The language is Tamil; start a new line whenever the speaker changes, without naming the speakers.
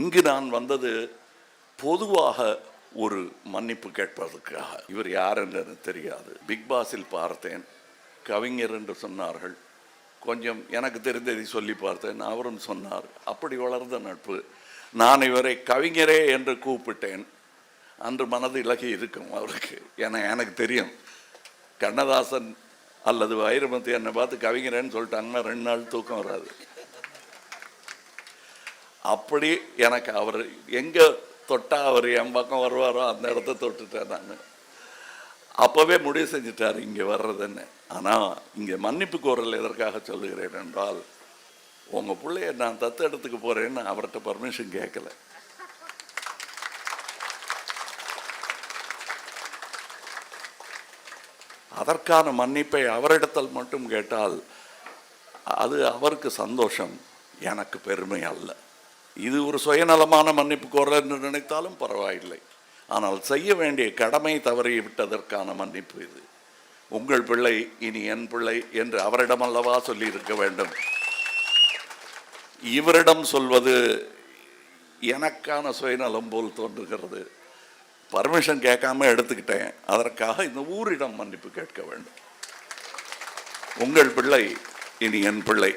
இங்கு நான் வந்தது பொதுவாக ஒரு மன்னிப்பு கேட்பதற்காக. இவர் யார் என்று தெரியாது. பிக் பாஸில் பார்த்தேன். கவிஞர் என்று சொன்னார்கள். கொஞ்சம் எனக்கு தெரிந்ததை சொல்லி பார்த்தேன். அவரும் சொன்னார். அப்படி வளர்ந்த நட்பு. நான் இவரை கவிஞரே என்று கூப்பிட்டேன். அன்று மனது இலகி இருக்கும் அவருக்கு. ஏன்னா எனக்கு தெரியும். கண்ணதாசன் அல்லது வைரமதி என்னை பார்த்து கவிஞரேன்னு சொல்லிட்டாங்கன்னா ரெண்டு நாள் தூக்கம் வராது. அப்படி எனக்கு அவர் எங்கே தொட்டா அவர் என் பக்கம் வருவாரோ அந்த இடத்த தொட்டுட்டேன் நான். அப்போவே முடிவு செஞ்சுட்டார் இங்கே வர்றதுன்னு. ஆனால் இங்கே மன்னிப்பு கோரல் எதற்காக சொல்லுகிறேன் என்றால் உங்கள் பிள்ளைய நான் தத்து இடத்துக்கு போகிறேன்னு அவர்கிட்ட பர்மிஷன் கேட்கல அதற்கான மன்னிப்பை அவரிடத்தில் மட்டும் கேட்டால் அது அவருக்கு சந்தோஷம் எனக்கு பெருமை அல்ல. இது ஒரு சுயநலமான மன்னிப்பு கோரல் என்று நினைத்தாலும் பரவாயில்லை. ஆனால் செய்ய வேண்டிய கடமை தவறி விட்டதற்கான மன்னிப்பு இது. உங்கள் பிள்ளை இனி என் பிள்ளை என்று அவரிடம் அல்லவா சொல்லி இருக்க வேண்டும்? இவரிடம் சொல்வது எனக்கான சுயநலம் போல் தோன்றுகிறது. பர்மிஷன் கேட்காம எடுத்துக்கிட்டேன். அதற்காக இந்த ஊரிடம் மன்னிப்பு கேட்க வேண்டும். உங்கள் பிள்ளை இனி என் பிள்ளை.